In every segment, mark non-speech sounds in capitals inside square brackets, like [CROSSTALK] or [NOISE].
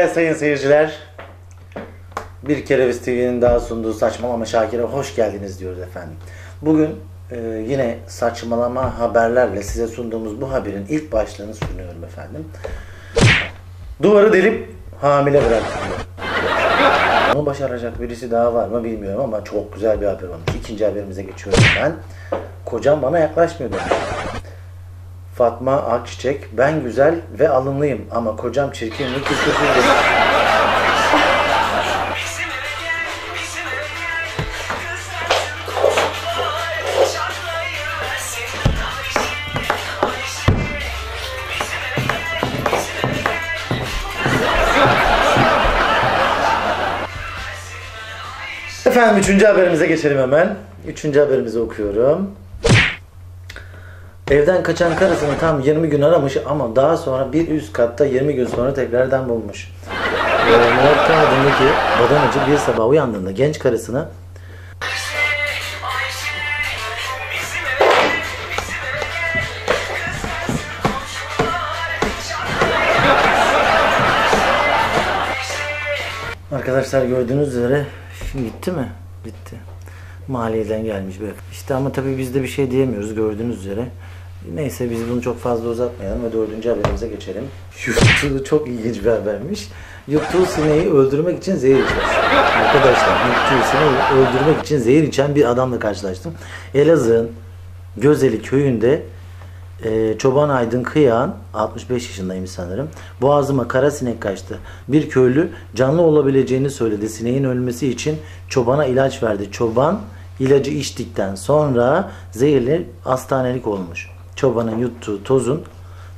Evet sayın seyirciler. Bir Kereviz TV'nin daha sunduğu Saçmalama Şakir'e hoş geldiniz diyoruz efendim. Bugün e, yine saçmalama haberlerle size sunduğumuz bu haberin ilk başlığını sunuyorum efendim. Duvarı delip hamile bıraktım. Bunu başaracak birisi daha var mı bilmiyorum ama çok güzel bir haber olmuş. İkinci haberimize geçiyorum ben. Kocam bana yaklaşmıyor demiş. Fatma Akçiçek, ben güzel ve alımlıyım ama kocam çirkin ve küçüksüz demiş. Efendim üçüncü haberimize geçelim hemen. Üçüncü haberimizi okuyorum. Evden kaçan karısını tam 20 gün aramış ama daha sonra bir üst katta 20 gün sonra tekrardan bulmuş. Ee, Murat adındaki bademacı bir sabah uyandığında genç karısını Arkadaşlar gördüğünüz üzere gitti mi? Bitti. Maliyeden gelmiş böyle. İşte ama tabii biz de bir şey diyemiyoruz gördüğünüz üzere. Neyse biz bunu çok fazla uzatmayalım ve dördüncü haberimize geçelim. Yuttuğu çok ilginç bir habermiş. Yuttuğu sineği öldürmek için zehir içmiş. Arkadaşlar yuttuğu sineği öldürmek için zehir içen bir adamla karşılaştım. Elazığ'ın Gözeli köyünde e, Çoban Aydın Kıyağan 65 yaşındaymış sanırım. Boğazıma kara sinek kaçtı. Bir köylü canlı olabileceğini söyledi. Sineğin ölmesi için çobana ilaç verdi. Çoban ilacı içtikten sonra zehirli hastanelik olmuş. Çobanın yuttuğu tozun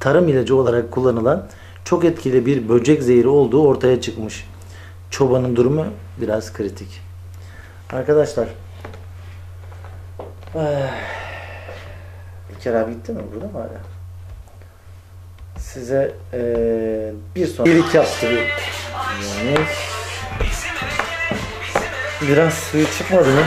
tarım ilacı olarak kullanılan çok etkili bir böcek zehri olduğu ortaya çıkmış. Çobanın durumu biraz kritik. Arkadaşlar eh, İlker abi gitti mi? Burada mı hala? Size eee bir son iyilik yaptı bir. Yani biraz suyu çıkmadı mı?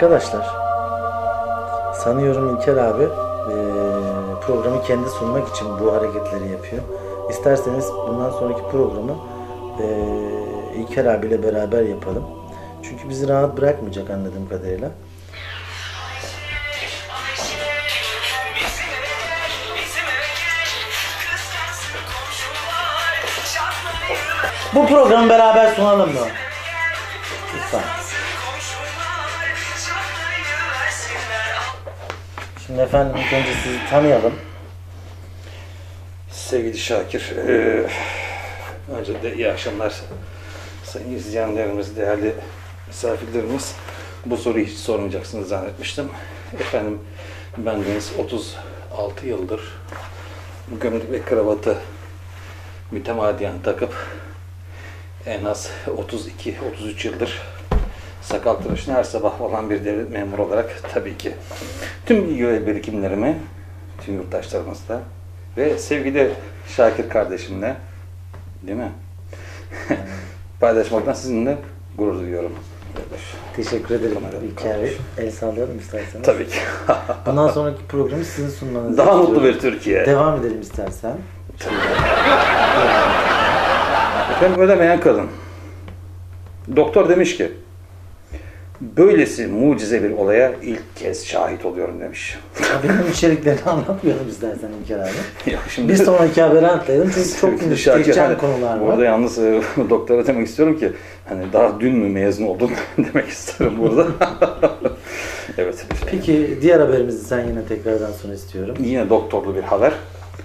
Arkadaşlar Sanıyorum İlker abi eee, programı kendi sunmak için bu hareketleri yapıyor. İsterseniz bundan sonraki programı eee İlker abiyle beraber yapalım. Çünkü bizi rahat bırakmayacak anladığım kadarıyla. Bu programı beraber sunalım mı? Lütfen. Şimdi efendim ilk önce sizi tanıyalım. Sevgili Şakir, eee öncelikle iyi akşamlar sayın izleyenlerimiz, değerli misafirlerimiz. Bu soruyu hiç sormayacaksınız zannetmiştim. Efendim, ben Deniz 36 yıldır gömlek ve kravatı mütemadiyen takıp en az 32-33 yıldır sakal tıraşını her sabah olan bir devlet memuru olarak tabii ki tüm bilgi ve birikimlerimi tüm yurttaşlarımızla ve sevgili Şakir kardeşimle değil mi? [LAUGHS] Paylaşmaktan sizinle gurur duyuyorum. Teşekkür ederim İlker Bey. El sallayalım isterseniz. Tabii ki. [LAUGHS] Bundan sonraki programı sizin sunmanızı Daha istiyorum. mutlu bir Türkiye. Devam edelim istersen. Efendim ölemeyen kadın. Doktor demiş ki, böylesi mucize bir olaya ilk kez şahit oluyorum demiş. Haberin içeriklerini [LAUGHS] anlatmayalım istersen İlker abi. ya şimdi Bir sonraki habere atlayalım çünkü [LAUGHS] çok hani konular var. Burada yalnız e, [LAUGHS] doktora demek istiyorum ki hani daha dün mü mezun oldun demek isterim burada. evet. Peki diğer haberimizi sen yine tekrardan sonra istiyorum. Yine doktorlu bir haber.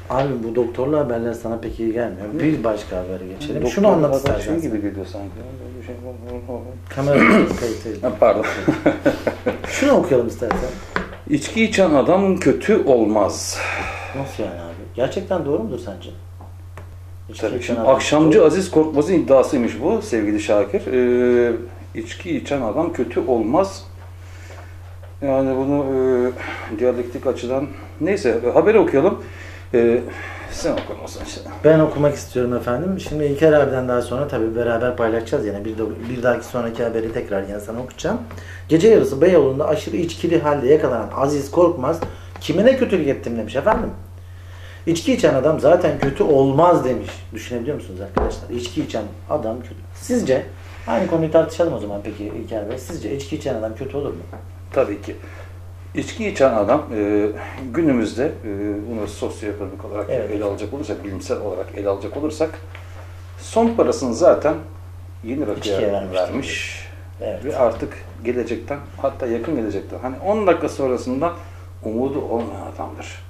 Abi bu doktorlu haberler sana pek iyi gelmiyor. Bir başka habere geçelim. Doktor Şunu anlat istersen. Şey gibi geliyor sanki. Bir şey- Kamera [LAUGHS] kayıt Ha, Pardon. [LAUGHS] Şunu okuyalım istersen. İçki içen adam kötü olmaz. Nasıl yani abi? Gerçekten doğru mudur sence? Tabii içen şimdi adam akşamcı. Aziz Korkmaz'ın iddiasıymış bu sevgili Şakir. Ee, içki içen adam kötü olmaz. Yani bunu e, diyalektik açıdan neyse haberi okuyalım. Ee, sen oku o zaman işte. Ben okumak istiyorum efendim. Şimdi İlker abiden daha sonra tabii beraber paylaşacağız yine. Bir, de, bir dahaki sonraki haberi tekrar yine sana okuyacağım. Gece yarısı Beyoğlu'nda aşırı içkili halde yakalanan Aziz Korkmaz kime ne kötülük ettim demiş efendim. İçki içen adam zaten kötü olmaz demiş. Düşünebiliyor musunuz arkadaşlar? İçki içen adam kötü. Sizce aynı konuyu tartışalım o zaman peki İlker Bey. Sizce içki içen adam kötü olur mu? Tabii ki. İçki içen adam e, günümüzde e, bunu sosyoekonomik olarak Evet. ele alacak olursak, bilimsel olarak ele alacak olursak son parasını zaten yeni rakıya vermiş. Evet. Ve artık gelecekten hatta yakın gelecekten hani 10 dakika sonrasından umudu olmayan adamdır.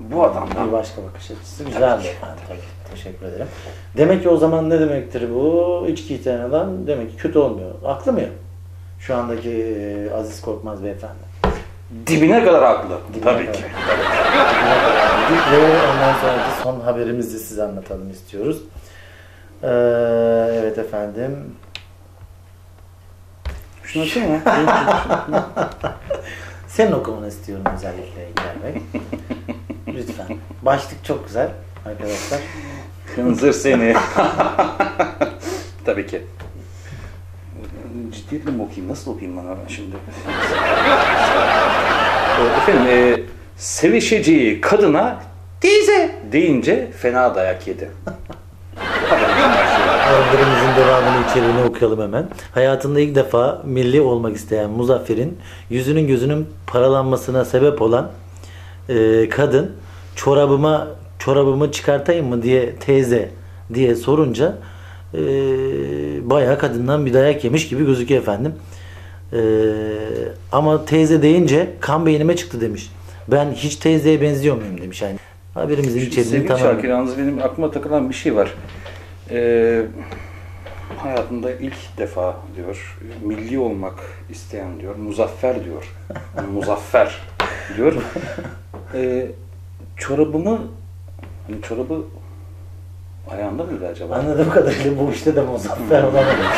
Bu adamdan Bir başka bakış açısı. Tabii Güzel ki. efendim. Tabii. Teşekkür ederim. Demek ki o zaman ne demektir bu? İçki içen adam demek ki kötü olmuyor. Aklı mı? Şu andaki e, Aziz Korkmaz beyefendi. Dibine kadar haklı. Dibine Tabii kadar. ki. Ve ondan sonraki son haberimizi size anlatalım istiyoruz. Ee, evet efendim. Şunu açayım mı? Senin okumanı istiyorum özellikle İlker Bey. Lütfen. Başlık çok güzel arkadaşlar. Hınzır seni. Tabii ki. Ciddiyetle mi okuyayım? Nasıl okuyayım bana ben şimdi? Ee, Efendim, e, sevişeceği kadına teyze deyince fena dayak yedi. Haberimizin devamını içeriğini okuyalım hemen. Hayatında ilk defa milli olmak isteyen Muzaffer'in yüzünün gözünün paralanmasına sebep olan e, kadın çorabıma çorabımı çıkartayım mı diye teyze diye sorunca e, bayağı kadından bir dayak yemiş gibi gözüküyor efendim. E, ama teyze deyince kan beynime çıktı demiş. Ben hiç teyzeye benziyor muyum demiş yani. Haberimizin içeriğini tamam. Şakir, yalnız benim aklıma takılan bir şey var. Ee, hayatında ilk defa diyor, milli olmak isteyen diyor, muzaffer diyor. muzaffer diyor. Ee, çorabımı, hani çorabı ayağında mıydı acaba? Anladığım kadarıyla bu işte de muzaffer olamamış.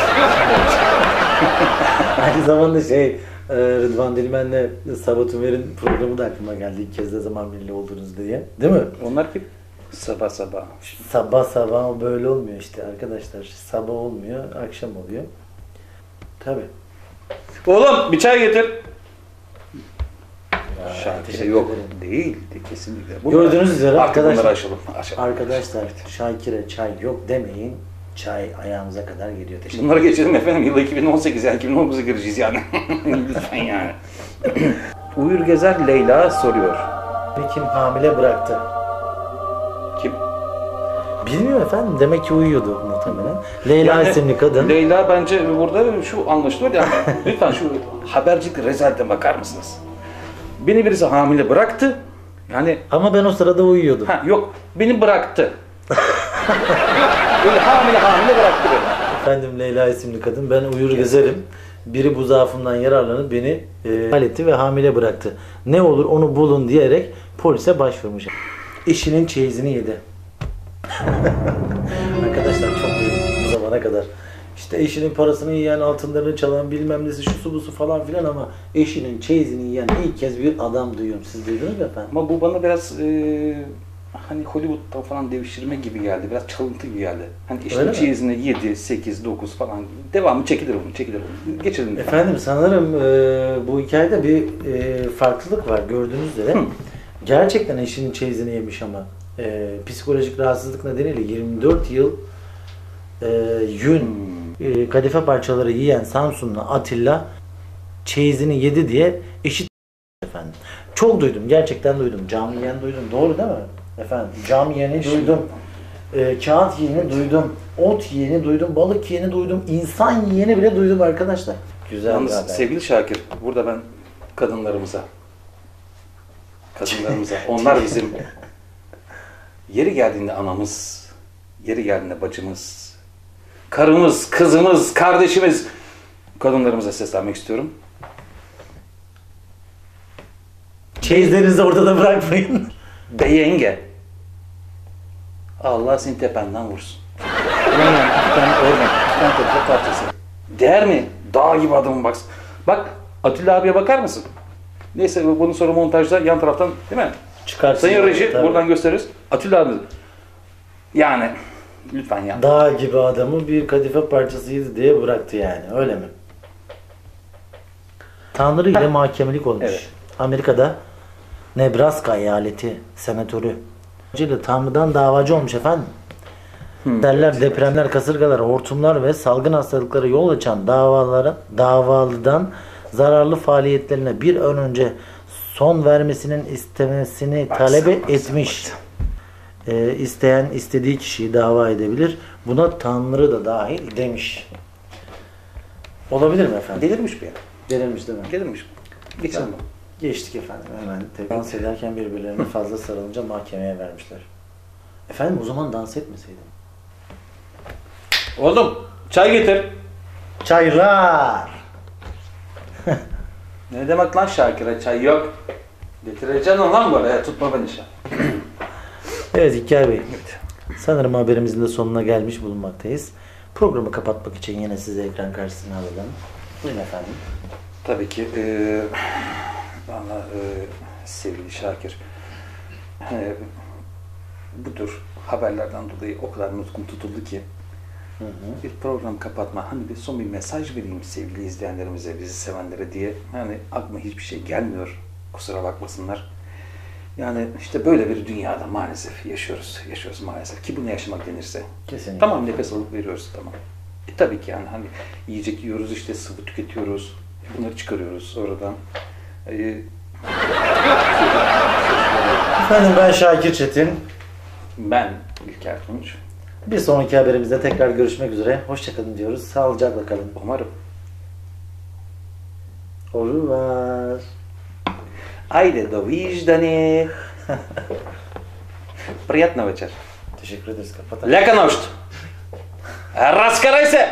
[LAUGHS] [LAUGHS] Aynı zamanda şey e, Rıdvan Dilmen'le Sabah Tümer'in programı da aklıma geldi. İlk kez ne zaman milli oldunuz diye. Değil mi? Onlar kim? Sabah sabah. Sabah sabah böyle olmuyor işte arkadaşlar. Sabah olmuyor, akşam oluyor. Tabii. Oğlum bir çay getir. Şakir'e teşekkür yok. ederim. Değil. de Kesinlikle. Gördüğünüz üzere arkadaşlar- aşalım. aşalım. Arkadaşlar Şakir'e çay yok demeyin. Çay ayağımıza kadar geliyor. Teşekkür Bunları geçelim efendim. Yılı 2018 yani 2019'a gireceğiz yani. [LAUGHS] Lütfen yani. [CLEARS THROAT] Uyur Gezer Leyla soruyor. Kim hamile bıraktı? Kim? Bilmiyorum efendim. Demek ki uyuyordu muhtemelen. Leyla isimli kadın. Leyla bence burada şu anlaşılıyor yani. [LAUGHS] Lütfen şu habercilik rezaletine bakar mısınız? Beni birisi hamile bıraktı. Yani Ama ben o sırada uyuyordum. ha yok beni bıraktı. [LAUGHS] Hamile hamile bıraktı beni. Efendim Leyla isimli kadın. Ben uyur gezerim. Biri bu zaafımdan yararlanıp beni e, halletti ve hamile bıraktı. Ne olur onu bulun diyerek polise başvurmuş. İşinin çeyizini yedi. [LAUGHS] Arkadaşlar çok duydum bu zamana kadar. İşte eşinin parasını yiyen, altınlarını çalan bilmem nesi şu su bu su falan filan ama eşinin çeyizini yiyen ilk kez bir adam duyuyorum. Siz duydunuz mu efendim? Ama bu bana biraz e, hani Hollywood'da falan devşirme gibi geldi. Biraz çalıntı gibi geldi. Hani mi? çeyizine 7, 8, 9 falan. Devamı çekilir bunu, çekilir bunu. Geçelim. Efendim sanırım e, bu hikayede bir e, farklılık var gördüğünüz üzere. Hı. Gerçekten eşinin çeyizini yemiş ama e, psikolojik rahatsızlık nedeniyle 24 yıl e, yün e, kadife parçaları yiyen Samsunlu Atilla çeyizini yedi diye eşit efendim. Çok duydum gerçekten duydum. Cam yiyen duydum. Doğru değil mi? Efendim cam yiyeni duydum. E, kağıt yiyeni duydum. Ot yiyeni duydum. Balık yiyeni duydum. insan yiyeni bile duydum arkadaşlar. Güzel Yalnız haber. sevgili Şakir, burada ben kadınlarımıza, kadınlarımıza, [LAUGHS] onlar bizim yeri geldiğinde anamız, yeri geldiğinde bacımız, karımız, kızımız, kardeşimiz, kadınlarımıza seslenmek istiyorum. Çeyizlerinizi ortada bırakmayın. Bey yenge, Allah seni tependen vursun. Tane orman, iki tane toprak parçası. Değer mi? Dağ gibi adamın baksın. Bak Atilla abiye bakar mısın? Neyse bunu sonra montajda yan taraftan değil mi? Çıkarsın. Sayın Reji buradan gösteririz. Atilla abi. Yani lütfen ya. Dağ gibi adamı bir kadife parçasıydı diye bıraktı yani. Öyle mi? Tanrı ile mahkemelik olmuş. Evet. Amerika'da Nebraska eyaleti senatörü. Tanrı'dan davacı olmuş efendim. Derler, depremler, kasırgalar, hortumlar ve salgın hastalıklara yol açan davalara, davalıdan zararlı faaliyetlerine bir an önce son vermesinin istemesini Baksana, talep baksana, etmiş. Ee, isteyen istediği kişiyi dava edebilir. Buna Tanrı da dahil demiş. Olabilir mi efendim? Delirmiş bir ya. Denilmiş değil mi? Delirmiş. Geçelim. Geçtik efendim hemen. Dans ederken birbirlerine [LAUGHS] fazla sarılınca mahkemeye vermişler. Efendim o zaman dans etmeseydim. Oğlum çay getir. Çaylar! [LAUGHS] Ne demek lan Şakir'e çay yok. Getireceksin lan böyle tutma beni şey. [LAUGHS] Evet İlker Bey. Sanırım haberimizin de sonuna gelmiş bulunmaktayız. Programı kapatmak için yine sizi ekran karşısına alalım. Buyurun efendim. Tabii ki eee, sevgili Şakir eee, bu tür haberlerden dolayı o kadar nutkum tutuldu ki Hı hı. bir program kapatma hani bir son bir mesaj vereyim sevgili izleyenlerimize bizi sevenlere diye yani aklıma hiçbir şey gelmiyor kusura bakmasınlar. Yani işte böyle bir dünyada maalesef yaşıyoruz. Yaşıyoruz maalesef. Ki bunu yaşamak denirse. Kesinlikle. Tamam nefes alıp veriyoruz tamam. E tabii ki yani hani yiyecek yiyoruz işte sıvı tüketiyoruz. Bunları çıkarıyoruz sonradan. E, Efendim ben Şakir Çetin. ben İlker Tunç. Bir sonraki haberimizde tekrar görüşmek üzere. Hoşçakalın diyoruz. Sağlıcakla kalın. Umarım. Au revoir. Ajde, doviđdani. Приятна вечер. Teşekkür ederiz. Kapatalım. Лека нощ. Разкарай се!